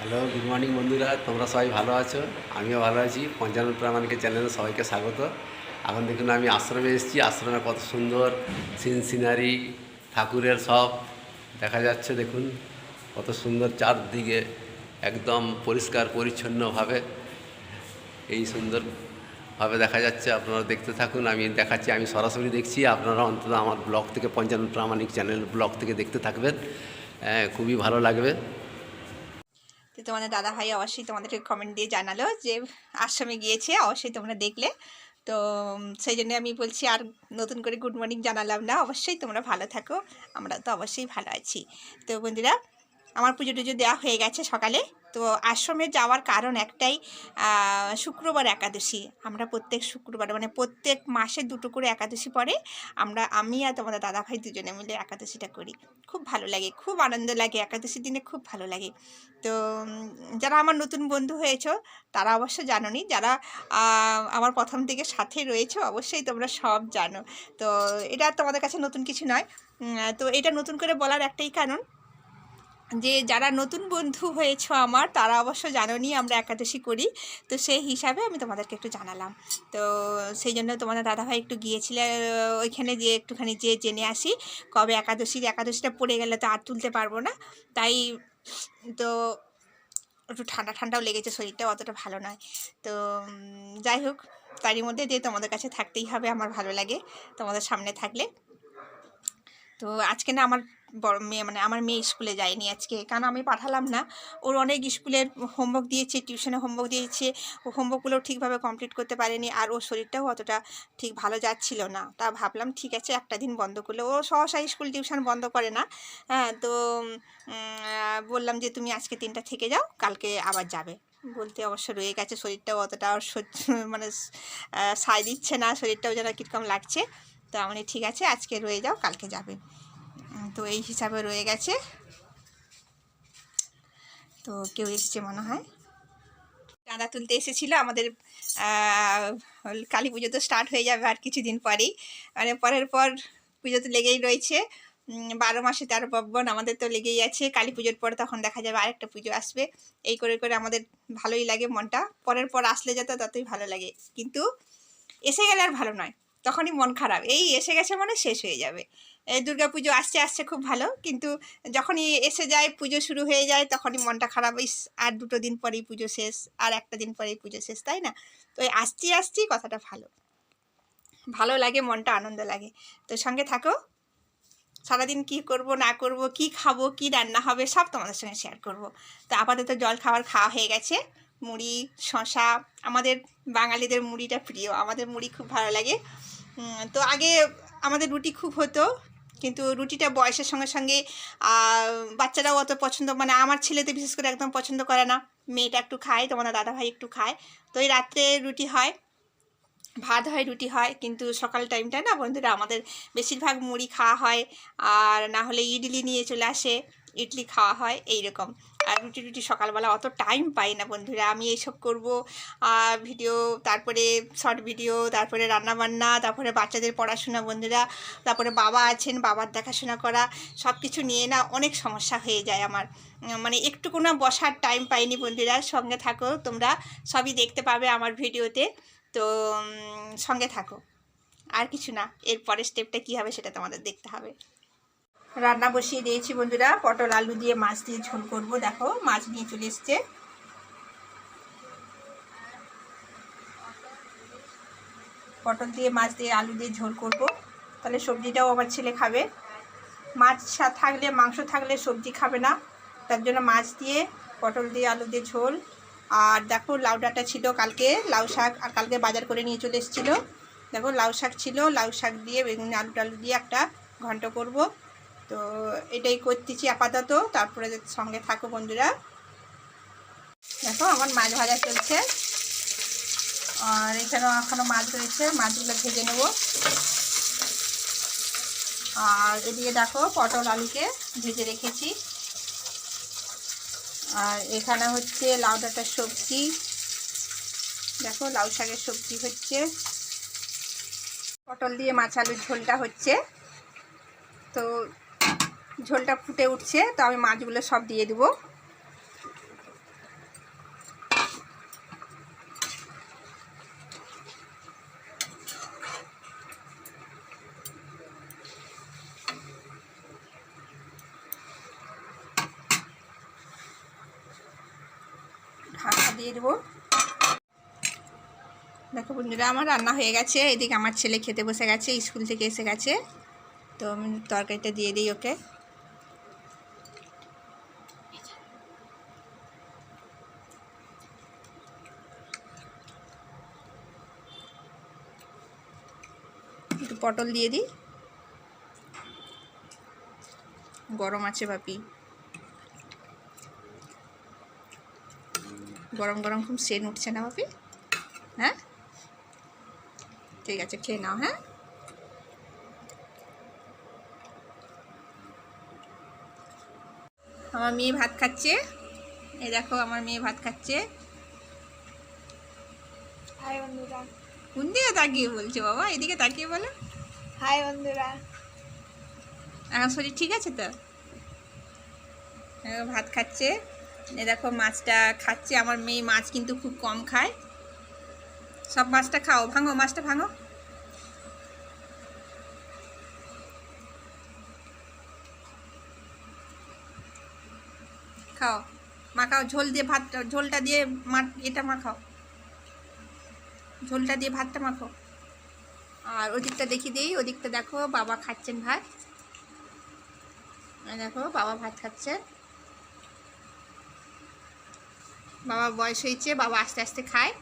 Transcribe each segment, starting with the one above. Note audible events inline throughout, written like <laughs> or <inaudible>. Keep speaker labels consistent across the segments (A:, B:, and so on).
A: Hello good morning বন্ধুরা তোমরা সবাই ভালো আছো? আমিও ভালো আছি। পঞ্চানন প্রামাণিকের চ্যানেলে সবাইকে স্বাগত। এখন দেখুন আমি আশ্রমে এসেছি। আশ্রমে কত সুন্দর সিন সিনারি ঠাকুরের সব দেখা যাচ্ছে দেখুন। কত সুন্দর চারদিকে একদম পরিষ্কার পরিচ্ছন্নভাবে এই সুন্দরভাবে দেখা যাচ্ছে। আপনারা দেখতে থাকুন আমি দেখাচ্ছি আমি সরাসরি দেখছি। আপনারা অন্তত আমার ব্লগ থেকে পঞ্চানন প্রামাণিক চ্যানেল ব্লগ থেকে দেখতে থাকবেন। হ্যাঁ, খুবই ভালো লাগবে।
B: তো তোমাদের দাদা ভাই অবশ্যই তোমাদেরকে কমেন্ট দিয়ে জানালো যে আশ্রমে গিয়েছে, অবশ্যই তোমরা দেখলে। তো সেই জন্য আমি বলছি আর নতুন করে গুড মর্নিং জানালাম না, অবশ্যই তোমরা ভালো থাকো, আমরা তো অবশ্যই ভালো আছি। তো বন্ধুরা আমার পুজো টুজো দেওয়া হয়ে গেছে সকালে। তো আশ্রমে যাওয়ার কারণ একটাই শুক্রবার একাদশী। আমরা প্রত্যেক শুক্রবার মানে প্রত্যেক মাসে দুটো করে একাদশী পরে আমরা, আমি আর তোমাদের দাদা ভাই দুজনে মিলে একাদশীটা করি। খুব ভালো লাগে, খুব আনন্দ লাগে, একাদশীর দিনে খুব ভালো লাগে। তো যারা আমার নতুন বন্ধু হয়েছো, তারা অবশ্য জানোনি, যারা আমার প্রথম থেকে সাথে রয়েছে, অবশ্যই তোমরা সব জানো। তো এটা তোমাদের কাছে নতুন কিছু নয়। তো এটা নতুন করে বলার একটাই কারণ যে যারা নতুন বন্ধু হয়েছো আমার, তারা অবশ্য জানোনি আমরা একাদশী করি। তো সেই হিসাবে আমি তোমাদেরকে একটু জানালাম। তো সেই জন্য তোমাদের দাদাভাই একটু গিয়েছিলে, ওইখানে গিয়ে একটুখানি যে জেনে আসি। কবে একাদশীর একাদশীটা পড়ে গেলে তো আর তুলতে পারব না। তাই তো একটু ঠান্ডা ঠান্ডাও লেগেছে শরীরটা অতটা ভালো নয়। তো যাই হোক, তারই মধ্যে দিয়ে তোমাদের কাছে থাকতেই হবে, আমার ভালো লাগে তোমাদের সামনে থাকলে। তো আজকে না আমার বড় মেয়ে মানে আমার মেয়ে স্কুলে যায়নি আজকে। কারণ আমি পাঠালাম না। ওর অনেক স্কুলের হোমওয়ার্ক দিয়েছে টিউশনে হোমওয়ার্ক দিয়েছে। ও হোমওয়ার্কগুলো ঠিকভাবে কমপ্লিট করতে পারেনি আর ওর শরীরটাও অতটা ঠিক ভালো যাচ্ছিল না। তা ভাবলাম, ঠিক আছে, একটা দিন বন্ধ করলে। ও সহসা স্কুল টিউশন বন্ধ করে না। হ্যাঁ তো বললাম যে, তুমি আজকে তিনটা থেকে যাও, কালকে আবার যাবে। বলতে অবশ্য রয়ে গেছে, শরীরটাও অতটা মানে সায় দিচ্ছে না, শরীরটাও যেন কীরকম লাগছে। তো আমি ঠিক আছে, আজকে রয়ে যাও, কালকে যাবে। তো এই হিসাবে রয়ে গেছে। তো কেউ এসছে মনে হয়। চাঁদা তুলতে এসেছিল, আমাদের কালী পুজো তো স্টার্ট হয়ে যাবে আর কিছুদিন পরেই। মানে পরের পর পুজো তো লেগেই রয়েছে। বারো মাসে তেরো পার্বণ, আমাদের তো লেগেই আছে। কালী পুজোর পরে তখন দেখা যাবে আরেকটা পুজো আসবে। এই করে করে আমাদের ভালোই লাগে মনটা। পরের পর আসলে যত ততই ভালো লাগে। কিন্তু এসে গেলে আর ভালো নয়। তখনই মন খারাপ। এই এসে গেছে মানে শেষ হয়ে যাবে। দুর্গা পুজো আসছে আসছে খুব ভালো। কিন্তু যখনই এসে যায়, পুজো শুরু হয়ে যায়, তখনই মনটা খারাপ। ইস, আর দুটো দিন পরেই পুজো শেষ, আর একটা দিন পরেই পুজো শেষ, তাই না? তো আসছি আসছি কথাটা ভালো। ভালো লাগে, মনটা আনন্দ লাগে। তো সঙ্গে থাকো। সারাদিন কি করব, না করব, কি খাব, কি রান্না হবে, সব তোমাদের সঙ্গে শেয়ার করব। তো আপাতত জল খাবার খাওয়া হয়ে গেছে। মুড়ি শশা আমাদের বাঙালিদের মুড়িটা প্রিয়। আমাদের মুড়ি খুব ভালো লাগে। তো আগে আমাদের রুটি খুব হতো। কিন্তু রুটিটা বয়সের সঙ্গে সঙ্গে বাচ্চারাও অত পছন্দ মানে আমার ছেলেতে বিশেষ করে একদম পছন্দ করে না। মেয়েটা একটু খায়, তোমার দাদা ভাই একটু খায়। তো এই রাত্রে রুটি হয়, ভাত হয়, রুটি হয়, কিন্তু সকাল টাইমটা না বন্ধুরা, আমাদের বেশিরভাগ মুড়ি খাওয়া হয়, আর না হলে ইডলি নিয়ে চলে আসে, ইডলি খাওয়া হয় এই রকম আর রুটি রুটি সকালবেলা অত টাইম পাই না বন্ধুরা। আমি এইসব করব ভিডিও তারপরে শর্ট ভিডিও তারপরে রান্নাবান্না, তারপরে বাচ্চাদের পড়াশোনা বন্ধুরা, তারপরে বাবা আছেন, বাবার দেখাশোনা করা সব কিছু নিয়ে না অনেক সমস্যা হয়ে যায় আমার। মানে একটুকু না বসার টাইম পাইনি বন্ধুরা, সঙ্গে থাকো, তোমরা সবই দেখতে পাবে আমার ভিডিওতে তো। সঙ্গে থাকো। আর কিছু না এর পরের স্টেপটা কী হবে সেটা তোমাদের দেখতে হবে। রান্না বসিয়ে দিয়েছি বন্ধুরা। পটল আলু দিয়ে মাছ দিয়ে ঝোল করব। দেখো, মাছ নিয়ে চলে এসছে। পটল দিয়ে মাছ দিয়ে আলু দিয়ে ঝোল করব। তাহলে সবজিটাও আমার ছেলে খাবে। মাছ থাকলে, মাংস থাকলে সবজি খাবে না। তার জন্য মাছ দিয়ে, পটল দিয়ে আলু দিয়ে ঝোল। আর দেখো, লাউ ডাঁটা ছিল কালকে। লাউ শাক আর কালকে বাজার করে নিয়ে চলে এসেছিল। দেখো, লাউ শাক ছিল। লাউ শাক দিয়ে বেগুন, আলু টালু দিয়ে একটা ঘন্ট করব। তো এটাই করতেছি আপাতত। তারপরে সঙ্গে থাকো বন্ধুরা। দেখো আমার মাছ ভাজা চলছে। আর এখানেও এখনও মাছ রয়েছে, মাছগুলো ভেজে নেব। আর এদিকে দেখো, পটল আলুকে ভেজে রেখেছি। আর এখানে হচ্ছে লাউ ডাঁটার সবজি। দেখো, লাউ শাকের সবজি হচ্ছে। পটল দিয়ে মাছ আলুর ঝোলটা হচ্ছে। তো ঝোলটা ফুটে উঠছে, তো আমি মাছগুলো সব দিয়ে দেবো। দিয়ে দেবো। দেখো বন্ধুরা, আমার রান্না হয়ে গেছে। এদিকে আমার ছেলে খেতে বসে গেছে, স্কুল থেকে এসে গেছে। তো আমি তরকারিটা দিয়ে দিই ওকে। পটল দিয়ে দিই। গরম আছে বাপি গরম গরম খুব সেন উঠছে না বাপি হ্যাঁ? ঠিক আছে খেয়ে নাও হ্যাঁ? আমার মেয়ে ভাত খাচ্ছে। এই দেখো আমার মেয়ে ভাত খাচ্ছে। কোন দিকে তাকিয়ে বলছো বাবা? এদিকে তাকিয়ে বলো।
C: হাই বন্ধুরা।
B: এখন শরীর ঠিক আছে তো? ভাত খাচ্ছে। এ দেখো মাছটা খাচ্ছে। আমার মেয়ে মাছ কিন্তু খুব কম খায়। সব মাছটা খাও। ভাঙো, মাছটা ভাঙো। খাও। মাখাও, ঝোল দিয়ে ভাত ঝোলটা দিয়ে মা, এটা মাখাও। ঝোলটা দিয়ে ভাতটা মাখো আর ওদিকটা দেখিয়ে দিই, ওদিকটা দেখো বাবা খাচ্ছেন ভাত। দেখো বাবা ভাত খাচ্ছে। বাবা বয়স হয়েছে, বাবা আস্তে আস্তে খায়।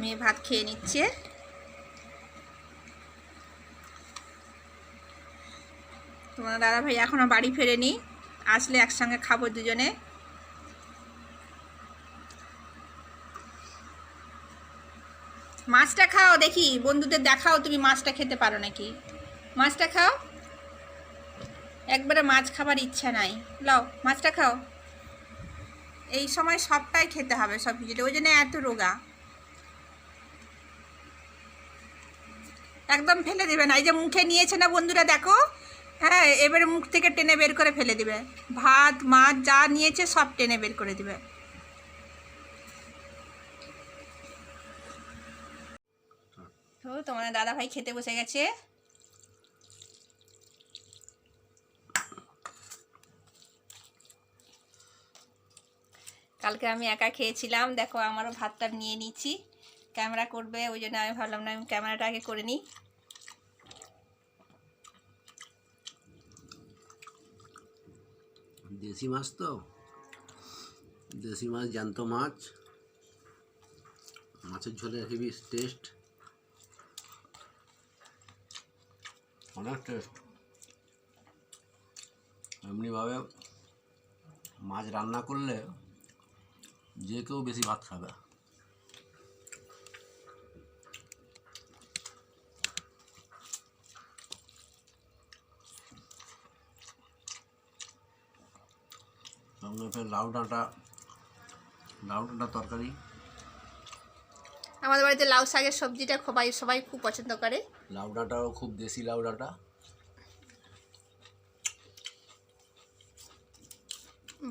B: মেয়ে ভাত খেয়ে নিচ্ছে। তোমার দাদা ভাই এখনও বাড়ি ফেরেনি, আসলে একসঙ্গে খাব দুজনে। মাছটা খাও, দেখি। বন্ধুদের দেখাও তুমি মাছটা খেতে পারো নাকি। মাছটা খাও। একবারে মাছ খাবার ইচ্ছা নাই। লাও, মাছটা খাও। এই সময় সবটাই খেতে হবে, সব কিছুটা ওই জন্য এত রোগা। একদম ফেলে দেবে না। এই যে মুখে নিয়েছে না বন্ধুরা, দেখো। হ্যাঁ এবারে মুখ থেকে টেনে বের করে ফেলে দিবে। ভাত, মাছ যা নিয়েছে সব টেনে বের করে দিবে। তো তোমার দাদা ভাই খেতে বসে গেছে। কালকে আমি একা খেয়েছিলাম। দেখো, আমারও ভাতটা নিয়ে নিচ্ছি। ক্যামেরা করবে, ওই জন্য আমি ভাবলাম না আমি ক্যামেরাটা আগে করে নিই।
A: দেশি মাছ তো? দেশি মাছ, জ্যান্ত মাছ। মাছের ঝোলে হেভি টেস্ট অনেক টেস্ট এমনিভাবে মাছ রান্না করলে যে কেউ বেশি ভাত খাবে। সঙ্গে লাউ ডাঁটা লাউ ডাঁটা তরকারি।
B: আমাদের বাড়িতে লাউ শাকের সবজিটা সবাই সবাই খুব পছন্দ করে।
A: লাউ ডাঁটাও খুব দেশি লাউ ডাঁটা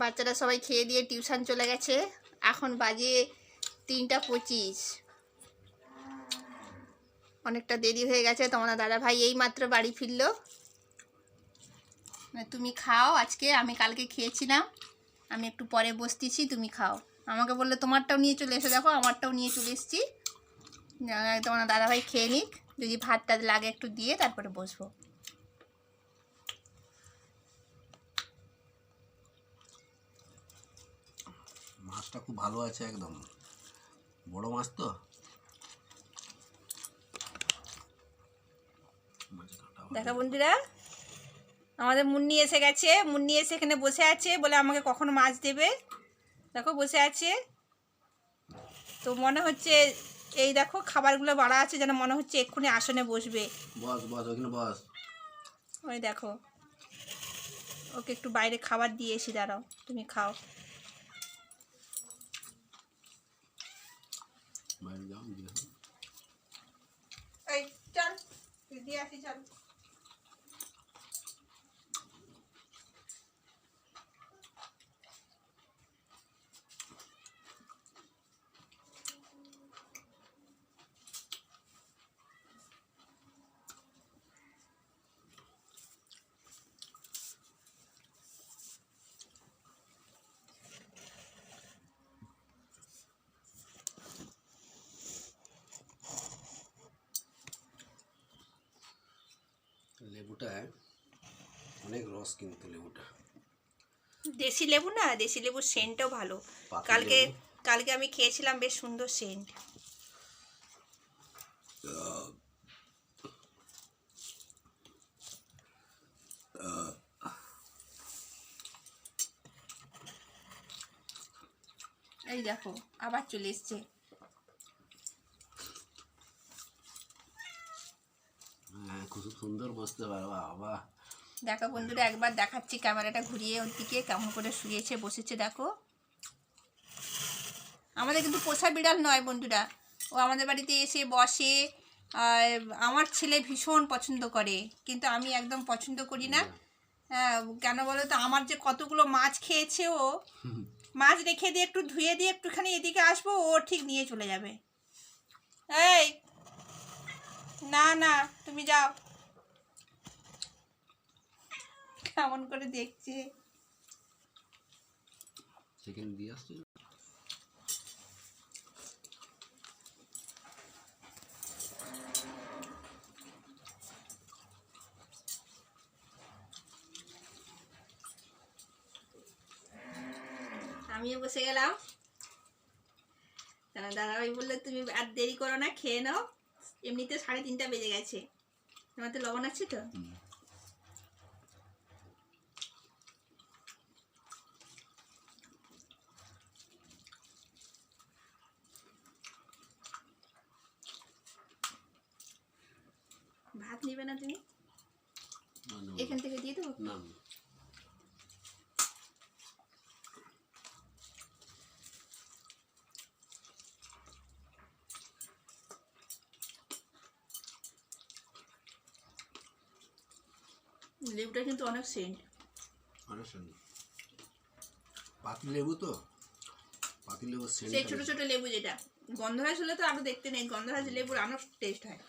B: বাচ্চারা সবাই খেয়ে দিয়ে টিউশন চলে গেছে। এখন বাজে তিনটা পঁচিশ। অনেকটা দেরি হয়ে গেছে তোমার দাদা ভাই এই মাত্র বাড়ি ফিরলো। তুমি খাও আজকে আমি কালকে খেয়েছিলাম। আমি একটু পরে বসতেছি তুমি খাও। আমাকে বললে তোমারটাও নিয়ে চলে এসো দেখো আমারটাও নিয়ে চলে এসেছি। তোমার দাদা ভাই খেয়ে নিক। যদি ভাত টাত লাগে একটু দিয়ে তারপরে বসবো।
A: মাছটা খুব ভালো আছে একদম। বড় মাছ তো?
B: দেখা বন্ধুরা আমাদের মুন্নি এসে গেছে। মুন্নি এসে এখানে বসে আছে বলে আমাকে কখন মাছ দেবে? দেখো বসে আছে। তো মনে হচ্ছে এই দেখো খাবারগুলো বাড়া আছে যেন মনে হচ্ছে এক্ষুনি আসনে বসবে।
A: বস বস ওখানে বস।
B: ওই দেখো। ওকে একটু বাইরে খাবার দিয়ে এসি দাঁড়াও তুমি খাও।
A: বাইরে যাও দিয়ে আসি
B: চল।
A: লেবুটায় অনেক রস কিন্তু লেবুটা।
B: দেশি লেবু না দেশি লেবুর সেন্টও ভালো। কালকে কালকে আমি খেয়েছিলাম বেশ সুন্দর সেন্ট। এই দেখো আবার চলে এসছে
A: হ্যাঁ খুব সুন্দর বসতে পারো বাবা
B: দেখো বন্ধুরা একবার দেখাচ্ছি ক্যামেরাটা ঘুরিয়ে ওর দিকে কেমন করে শুয়েছে বসেছে দেখো। আমাদের কিন্তু পোষা বিড়াল নয় বন্ধুরা। ও আমাদের বাড়িতে এসে বসে আমার ছেলে ভীষণ পছন্দ করে কিন্তু আমি একদম পছন্দ করি না। হ্যাঁ, কেন বলো তো আমার যে কতগুলো মাছ খেয়েছে ও <laughs> মাছ রেখে দিয়ে একটু ধুয়ে দিয়ে একটুখানি এদিকে আসব ও ঠিক নিয়ে চলে যাবে। এই না না তুমি যাও। কেমন করে দেখছে?
A: চিকেন দিয়ে আসছি?
B: আমিও বসে গেলাম। তাহলে দাদাভাই বললে তুমি আর দেরি করো না খেয়ে নাও। এমনিতে সাড়ে তিনটা বেজে গেছে। তোমার তো লবণ আছে তো? ভাত নিবে না তুমি
A: না, না,
B: এখান থেকে দিয়ে দেবো
A: না
B: লেবুটা কিন্তু অনেক সেন্ট।
A: অনেক সুন্দর পাতি লেবু তো? পাতি লেবুর
B: সেই ছোট ছোট লেবু যেটা। গন্ধরাজ হলে তো আরও দেখতে নেই গন্ধরাজ লেবুর আরও টেস্ট হয়।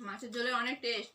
B: মাছের ঝোলে অনেক টেস্ট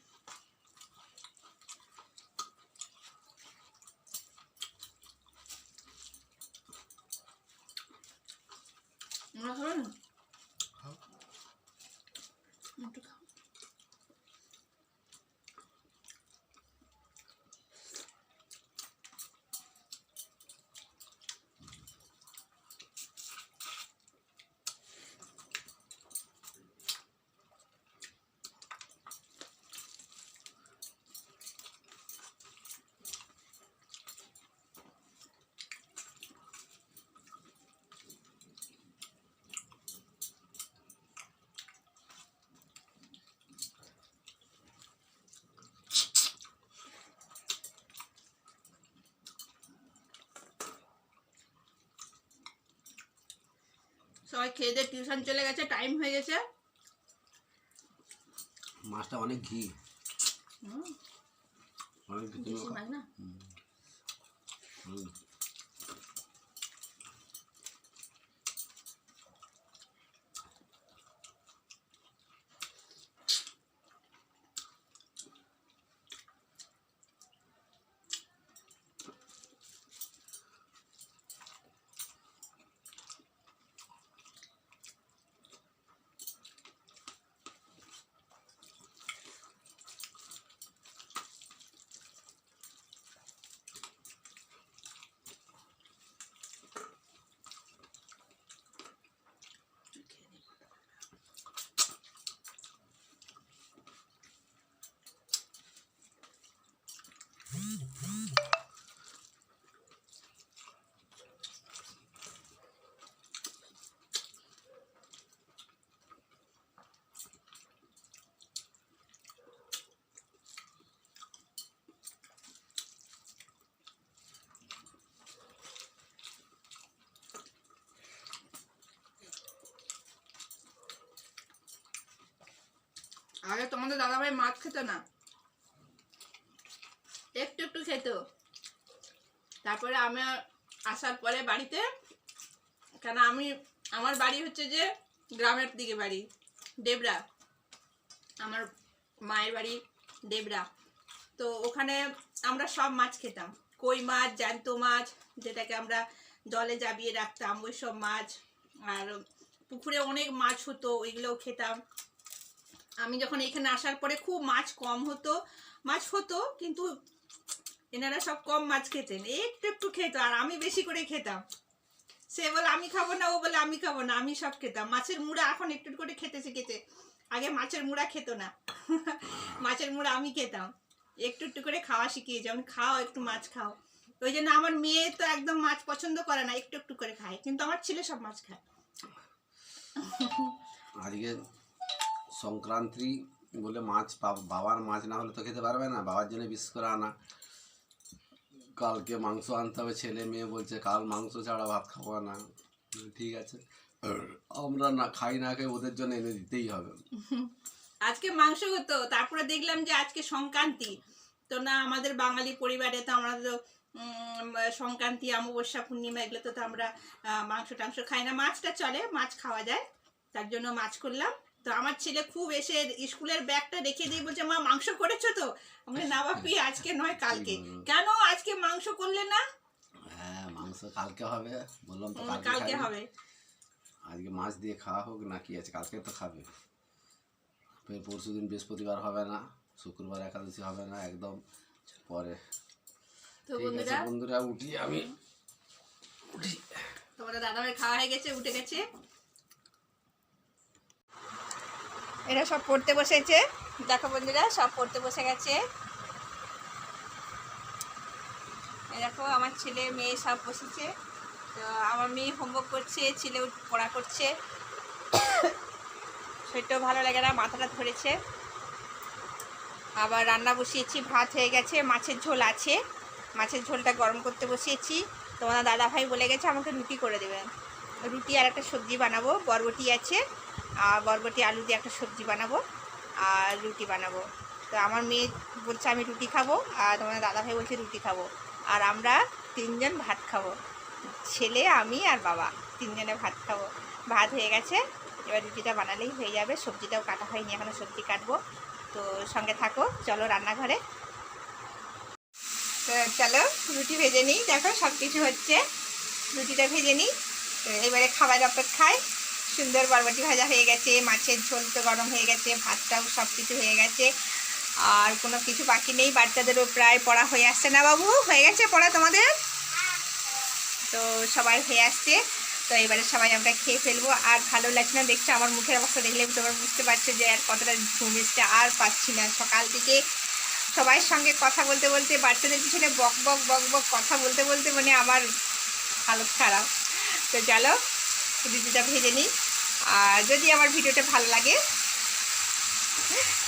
B: সবাই খেয়ে দিয়ে টিউশন চলে গেছে টাইম হয়ে গেছে।
A: মাছটা অনেক ঘি।
B: হুম,
A: অনেক ঘি
B: দেশি মাছ না? আগে তোমাদের দাদাভাই মাছ খেত না। একটু একটু খেত। তারপরে আমি আসার পরে বাড়িতে, কেন আমি, আমার বাড়ি হচ্ছে যে গ্রামের দিকে বাড়ি, ডেবরা। আমার মায়ের বাড়ি দেবরা তো ওখানে আমরা সব মাছ খেতাম। কই মাছ, জ্যান্ত মাছ, যেটাকে আমরা জলে জাবিয়ে রাখতাম, ওই সব মাছ। আর পুকুরে অনেক মাছ হতো, ওইগুলোও খেতাম। আমি যখন এখানে আসার পরে খুব মাছ কম হতো, মাছ হতো, কিন্তু এনারা সব কম মাছ খেতেন, একটু একটু খেত, আর আমি বেশি করে খেতাম। সে বলে, আমি খাব না, ও বলে, আমি খাব না, আমি সব খেতাম। মাছের মুড়া এখন একটু করে খেতে। শিখেছে আগে মাছের মুড়া খেত না। <laughs> মাছের মুড়া আমি খেতাম। একটু একটু করে খাওয়া শিখিয়েছি আমি খাও, একটু মাছ খাও। ওই জন্য আমার মেয়ে তো একদম মাছ পছন্দ করে না, একটু একটু করে খায়, কিন্তু আমার ছেলে সব মাছ খায়।
A: আজকে সংক্রান্তি বলে মাছ বাবার মাছ না হলে তো খেতে পারবে না, বাবার জন্য বিশেষ করে আনা। কালকে মাংস আনতে হবে, ছেলে মেয়ে বলছে, কাল মাংস ছাড়া ভাত খাব না। ঠিক আছে। আমরা না খাই না খাই ওদের জন্য এনে দিতেই হবে।
B: আজকে মাংস হতো, তারপরে দেখলাম যে আজকে সংক্রান্তি। তো না, আমাদের বাঙালি পরিবারে তো আমরা তো সংক্রান্তি, অমাবস্যা, পূর্ণিমা, এগুলো তো আমরা মাংস টাংস খাই না। মাছটা চলে, মাছ খাওয়া যায়, তার জন্য মাছ করলাম। তো আমার ছেলে খুব এসে স্কুলের ব্যাগটা রেখে দিয়ে বলছে মা মাংস করেছ তো? আমি না বাপি আজকে নয় কালকে। কেন আজকে মাংস করলে না?
A: হ্যাঁ মাংস কালকে হবে। বললাম তো কালকে
B: হবে।
A: আজকে মাছ দিয়ে খাওয়া হোক না কি আছে কালকে তো খাবে। ফের পরশু দিন বৃহস্পতিবার হবে না শুক্রবার একাদশী হবে না একদম পরে।
B: তো বন্ধুরা?
A: বন্ধুরা উঠি আমি। উঠি।
B: তোমাদের দাদাভাই খাওয়া হয়ে গেছে উঠে গেছে। এরা সব পড়তে বসেছে। দেখো বন্ধুরা, সব পড়তে বসে গেছে। দেখো, আমার ছেলে, মেয়ে সব বসেছে। তো আমার মেয়ে হোমওয়ার্ক করছে, ছেলে পড়া করছে। শরীরটাও ভালো লাগে না, মাথাটা ধরেছে। আবার রান্না বসিয়েছি, ভাত হয়ে গেছে, মাছের ঝোল আছে। মাছের ঝোলটা গরম করতে বসিয়েছি। তোমার দাদা ভাই বলে গেছে, আমাকে রুটি করে দেবেন। রুটি আর একটা সবজি বানাবো, বরবটি আছে। বরবটি আলু দিয়ে একটা সবজি বানাবো আর রুটি বানাবো। তো আমার মেয়ে বলছে, আমি রুটি খাব। আর তোমার দাদা ভাই বলছে, রুটি খাব। আর আমরা তিনজন ভাত খাব। ছেলে, আমি আর বাবা, তিনজনে ভাত খাব। ভাত হয়ে গেছে। এবার রুটিটা বানালেই হয়ে যাবে। সবজিটাও কাটা হয়নি এখনও সবজি কাটবো। তো সঙ্গে থাকো, চলো রান্নাঘরে। তো চলো, রুটি ভেজে নিই। দেখো সব কিছু হচ্ছে। রুটিটা ভেজে নিই। এবারে খাবার অপেক্ষায় সুন্দর বরবটি ভাজা হয়ে গেছে, মাছের ঝোল তো গরম হয়ে গেছে, ভাতটাও সব কিছু হয়ে গেছে। আর কোনো কিছু বাকি নেই, বাচ্চাদেরও প্রায় পড়া হয়ে আসছে না বাবু? হয়ে গেছে পড়া তোমাদের? তো সবাই হয়ে আসছে, তো এবারে সবাই আমরা খেয়ে ফেলব। আর ভালো লাগছে না দেখছ, আমার মুখের অবস্থা দেখলে তোমরা বুঝতে পারছ যে আর কতটা ঘুম এসছে, আর পাচ্ছি না। সকাল থেকে সবার সঙ্গে কথা বলতে বলতে, বাচ্চাদের পিছনে বক বক বক বক কথা বলতে বলতে মানে আমার হালত খারাপ। তো চলো রুটিটা ভেজে নিই। আর যদি আমার ভিডিওটা ভালো লাগে,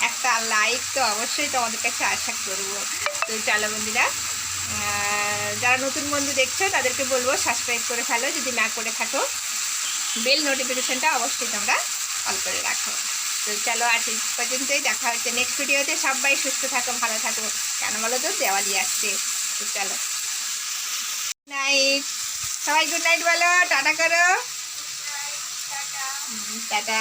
B: একটা লাইক তো অবশ্যই তোমাদের কাছে আশা করব। তো চলো বন্ধুরা যারা নতুন বন্ধু দেখছ, তাদেরকে বলব সাবস্ক্রাইব করে ফেলো, যদি না করে থাকো বেল নোটিফিকেশানটা অবশ্যই তোমরা অন করে রাখো। তো চলো আজ এই পর্যন্তই, দেখা হচ্ছে নেক্সট ভিডিওতে সবাই সুস্থ থাকো, ভালো থাকো। কেন বলো তো, দেওয়ালি আসছে। তো চলো। নাইট সবাই গুড নাইট বলো, টাটা করো। হুম, টাটা